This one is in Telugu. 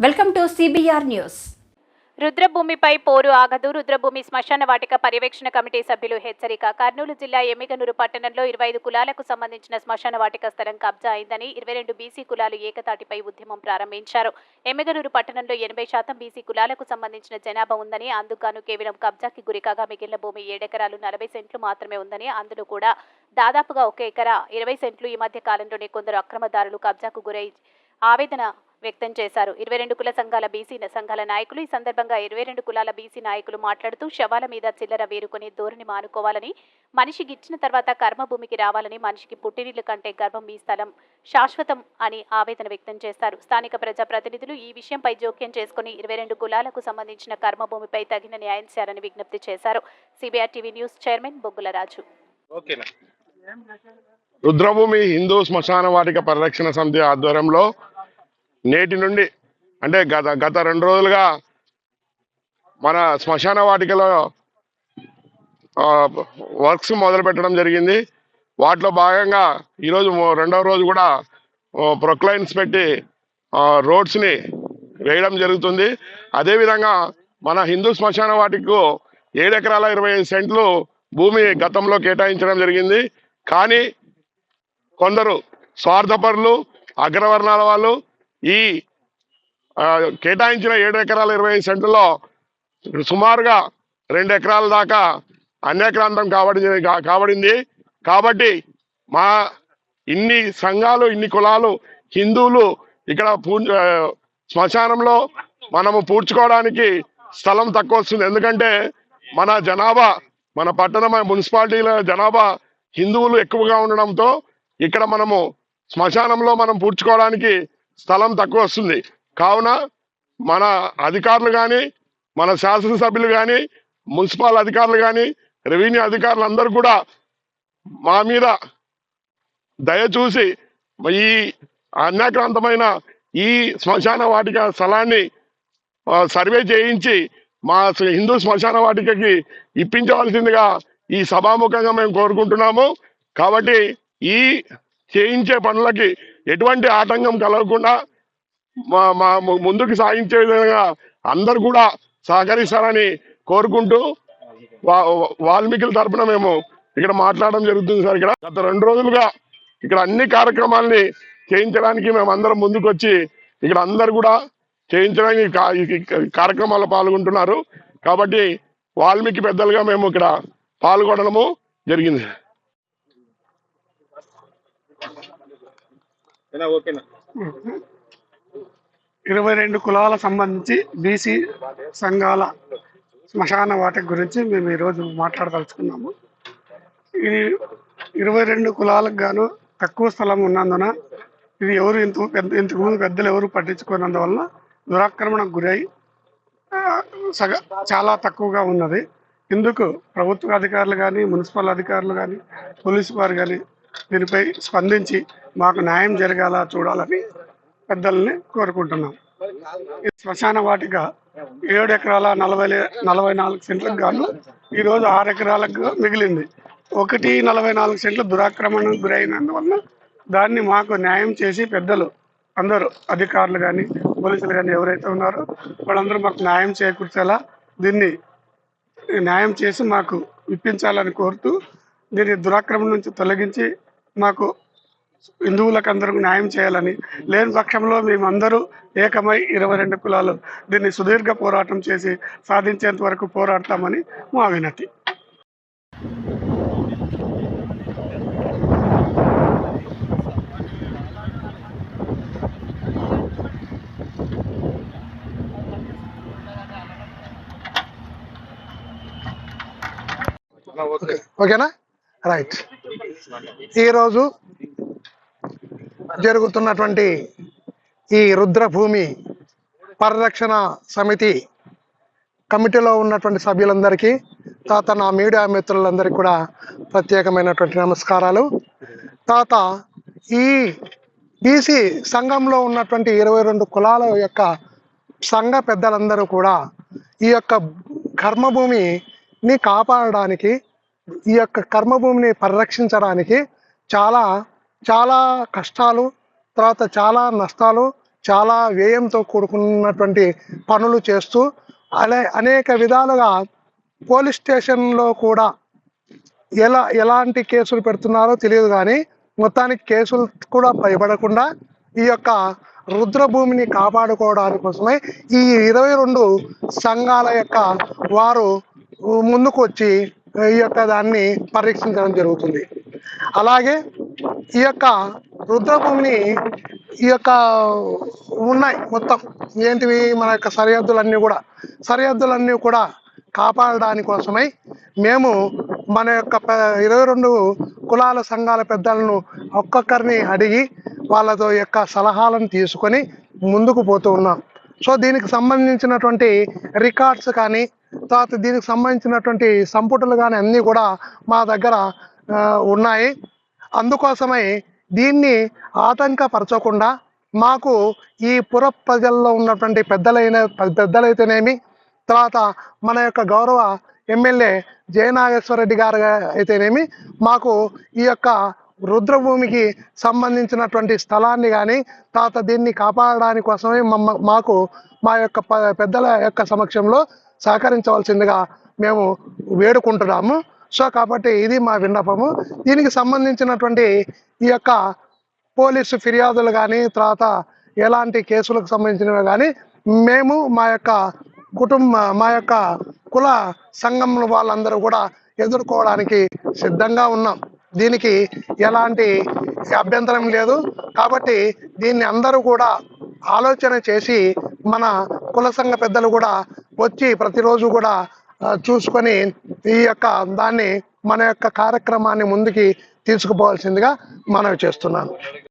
Welcome to CBR news. రుద్రభూమిపై పోరు ఆగదు. రుద్రభూమి శ్మశాన వాటిక పర్యవేక్షణ కమిటీ సభ్యులు హెచ్చరిక. కర్నూలు జిల్లా ఎమ్మిగనూరు పట్టణంలో ఇరవై ఐదు కులాలకు సంబంధించిన శ్మశాన వాటిక స్థలం కబ్జా అయిందని ఇరవై రెండు బీసీ కులాలు ఏకతాటిపై ఉద్యమం ప్రారంభించారు. ఎమ్మిగనూరు పట్టణంలో ఎనభై శాతం బీసీ కులాలకు సంబంధించిన జనాభా ఉందని అందుకు కేవలం కబ్జాకి గురికాగా మిగిలిన భూమి ఏడెకరాలు నలభై సెంట్లు మాత్రమే ఉందని అందులో కూడా దాదాపుగా ఒక ఎకరా ఇరవై సెంట్లు ఈ మధ్య కాలంలోనే కొందరు అక్రమదారులు కబ్జాకు గురై ఆవేదన వ్యక్తం చేశారు. ఇరవై రెండు కుల సంఘాల బీసీ సంఘాల నాయకులు ఈ సందర్భంగా ఇరవై రెండు కులాల బీసీ నాయకులు మాట్లాడుతూ శవాల మీద చిల్లర వేరుకునే ధోరణి మానుకోవాలని మనిషికి ఇచ్చిన తర్వాత కర్మభూమికి రావాలని మనిషికి పుట్టినీళ్ళు కంటే గర్భం ఈ స్థలం శాశ్వతం అని ఆవేదన వ్యక్తం చేస్తారు స్థానిక ప్రజాప్రతినిధులు ఈ విషయంపై జోక్యం చేసుకుని ఇరవై రెండు కులాలకు సంబంధించిన కర్మభూమిపై తగిన న్యాయం చేయాలని విజ్ఞప్తి చేశారు. సిబిఆర్ టీవీ న్యూస్ చైర్మన్ బొగ్గుల రాజు. రుద్రభూమి హిందూ శ్మశాన వాటిక పరిరక్షణ సమితి ఆధ్వర్యంలో నేటి నుండి అంటే గత గత రెండు రోజులుగా మన శ్మశాన వాటికలో వర్క్స్ మొదలు పెట్టడం జరిగింది. వాటిలో భాగంగా ఈరోజు రెండవ రోజు కూడా ప్రొక్లైన్స్ పెట్టి రోడ్స్ని వేయడం జరుగుతుంది. అదేవిధంగా మన హిందూ శ్మశాన వాటికు ఏడు ఎకరాల ఇరవై ఐదు సెంట్లు భూమి గతంలో కేటాయించడం జరిగింది. కానీ కొందరు స్వార్థపరులు అగ్రవర్ణాల వాళ్ళు ఈ కేటాయించిన ఏడు ఎకరాల ఇరవై ఐదు సెంట్లలో సుమారుగా రెండు ఎకరాల దాకా అన్యక్రాంతం కాబడి కాబడింది. కాబట్టి మా ఇన్ని సంఘాలు ఇన్ని కులాలు హిందువులు ఇక్కడ పూ శ్మశానంలో మనము పూడ్చుకోవడానికి స్థలం తక్కువ వస్తుంది. ఎందుకంటే మన జనాభా మన పట్టణ మున్సిపాలిటీల జనాభా హిందువులు ఎక్కువగా ఉండడంతో ఇక్కడ మనము శ్మశానంలో మనం పూడ్చుకోవడానికి స్థలం తక్కువ వస్తుంది. కావున మన అధికారులు కానీ మన శాసనసభ్యులు కానీ మున్సిపల్ అధికారులు కానీ రెవెన్యూ అధికారులు అందరూ కూడా మా మీద దయచూసి ఈ అన్యాక్రాంతమైన ఈ శ్మశాన వాటిక స్థలాన్ని సర్వే చేయించి మా హిందూ శ్మశాన వాటికకి ఇప్పించవలసిందిగా ఈ సభాముఖంగా మేము కోరుకుంటున్నాము. కాబట్టి ఈ చేయించే పనులకి ఎటువంటి ఆటంకం కలగకుండా మా మా ముందుకు సాగించే విధంగా అందరు కూడా సహకరిస్తారని కోరుకుంటూ వా- వాల్మీకుల తరపున మేము ఇక్కడ మాట్లాడడం జరుగుతుంది సార్. ఇక్కడ గత రెండు రోజులుగా ఇక్కడ అన్ని కార్యక్రమాల్ని చేయించడానికి మేము అందరం ముందుకు వచ్చి ఇక్కడ అందరు కూడా చేయించడానికి కార్యక్రమాల్లో పాల్గొంటున్నారు. కాబట్టి వాల్మీకి పెద్దలుగా మేము ఇక్కడ పాల్గొనడము జరిగింది. ఇరవై రెండు కులాల సంబంధించి బీసీ సంఘాల శ్మశాన వాటి గురించి మేము ఈరోజు మాట్లాడదలుచుకున్నాము. ఇది ఇరవై రెండు కులాలకు గాను తక్కువ స్థలం ఉన్నందున ఇది ఎవరు ఇంత పెద్ద ఇంతకుముందు పెద్దలు ఎవరు పట్టించుకున్నందువల్ల దురాక్రమణకు గురై సగ చాలా తక్కువగా ఉన్నది. ఇందుకు ప్రభుత్వ అధికారులు కానీ మున్సిపల్ అధికారులు కానీ పోలీసు వారు కానీ దీనిపై స్పందించి మాకు న్యాయం జరగాల చూడాలని పెద్దల్ని కోరుకుంటున్నాం. ఈ శ్మశాన వాటిక ఏడు ఎకరాల నలభై నలభై నాలుగు సెంట్లకు గాను ఈరోజు ఆరు ఎకరాలకు మిగిలింది. ఒకటి నలభై నాలుగు సెంట్లు దురాక్రమణకు గురైనందువల్ల దాన్ని మాకు న్యాయం చేసి పెద్దలు అందరూ అధికారులు కానీ పోలీసులు కానీ ఎవరైతే ఉన్నారో వాళ్ళందరూ మాకు న్యాయం చేకూర్చేలా దీన్ని న్యాయం చేసి మాకు ఇప్పించాలని కోరుతూ దీన్ని దురాక్రమణ నుంచి తొలగించి మాకు హిందువులకు అందరూ న్యాయం చేయాలని లేని పక్షంలో మేమందరూ ఏకమై ఇరవై రెండు కులాలు దీన్ని సుదీర్ఘ పోరాటం చేసి సాధించేంత వరకు పోరాడతామని మా వినతి. ఓకేనా? రైట్ ఈరోజు జరుగుతున్నటువంటి ఈ రుద్రభూమి పరిరక్షణ సమితి కమిటీలో ఉన్నటువంటి సభ్యులందరికీ తాత నా మీడియా మిత్రులందరికీ కూడా ప్రత్యేకమైనటువంటి నమస్కారాలు. తాత ఈ బీసీ సంఘంలో ఉన్నటువంటి ఇరవై రెండు కులాల యొక్క సంఘ పెద్దలందరూ కూడా ఈ యొక్క కర్మభూమిని కాపాడడానికి ఈ యొక్క కర్మభూమిని పరిరక్షించడానికి చాలా చాలా కష్టాలు తర్వాత చాలా నష్టాలు చాలా వ్యయంతో కూడుకున్నటువంటి పనులు చేస్తూ అలా అనేక విధాలుగా పోలీస్ స్టేషన్లో కూడా ఎలా ఎలాంటి కేసులు పెడుతున్నారో తెలియదు కానీ మొత్తానికి కేసులు కూడా భయపడకుండా ఈ యొక్క రుద్రభూమిని కాపాడుకోవడానికి కోసమే ఈ ఇరవై రెండు సంఘాల యొక్క వారు ముందుకు వచ్చి ఈ యొక్క దాన్ని పరీక్షించడం జరుగుతుంది. అలాగే ఈ యొక్క రుద్రభూమిని ఈ యొక్క ఉన్నాయి మొత్తం. ఏంటివి? మన యొక్క సరిహద్దులన్నీ కూడా. సరిహద్దులన్నీ కూడా కాపాడడాని కోసమై మేము మన యొక్క ఇరవై రెండు కులాల సంఘాల పెద్దలను ఒక్కొక్కరిని అడిగి వాళ్ళతో యొక్క సలహాలను తీసుకొని ముందుకు పోతూ ఉన్నాం. సో దీనికి సంబంధించినటువంటి రికార్డ్స్ కానీ తర్వాత దీనికి సంబంధించినటువంటి సంపుటలు కానీ అన్నీ కూడా మా దగ్గర ఉన్నాయి. అందుకోసమై దీన్ని ఆటంకపరచకుండా మాకు ఈ పుర ప్రజల్లో ఉన్నటువంటి పెద్దలైన పెద్దలైతేనేమి తర్వాత మన యొక్క గౌరవ ఎమ్మెల్యే జయనాగేశ్వర రెడ్డి గారు అయితేనేమి మాకు ఈ యొక్క రుద్రభూమికి సంబంధించినటువంటి స్థలాన్ని కానీ తర్వాత దీన్ని కాపాడడానికి కోసమే మమ్మ మాకు మా యొక్క పెద్దల యొక్క సమక్షంలో సహకరించవలసిందిగా మేము వేడుకుంటున్నాము. సో కాబట్టి ఇది మా విన్నపము. దీనికి సంబంధించినటువంటి ఈ యొక్క పోలీసు ఫిర్యాదులు కానీ తర్వాత ఎలాంటి కేసులకు సంబంధించినవి కానీ మేము మా యొక్క కుటుంబ మా యొక్క కుల సంఘం వాళ్ళందరూ కూడా ఎదుర్కోవడానికి సిద్ధంగా ఉన్నాం. దీనికి ఎలాంటి అభ్యంతరం లేదు. కాబట్టి దీన్ని అందరూ కూడా ఆలోచన చేసి మన కుల సంఘ పెద్దలు కూడా వచ్చి ప్రతిరోజు కూడా చూసుకొని ఈ యొక్క దాన్ని మన యొక్క కార్యక్రమాన్ని ముందుకి తీసుకుపోవాల్సిందిగా మనవి చేస్తున్నాను.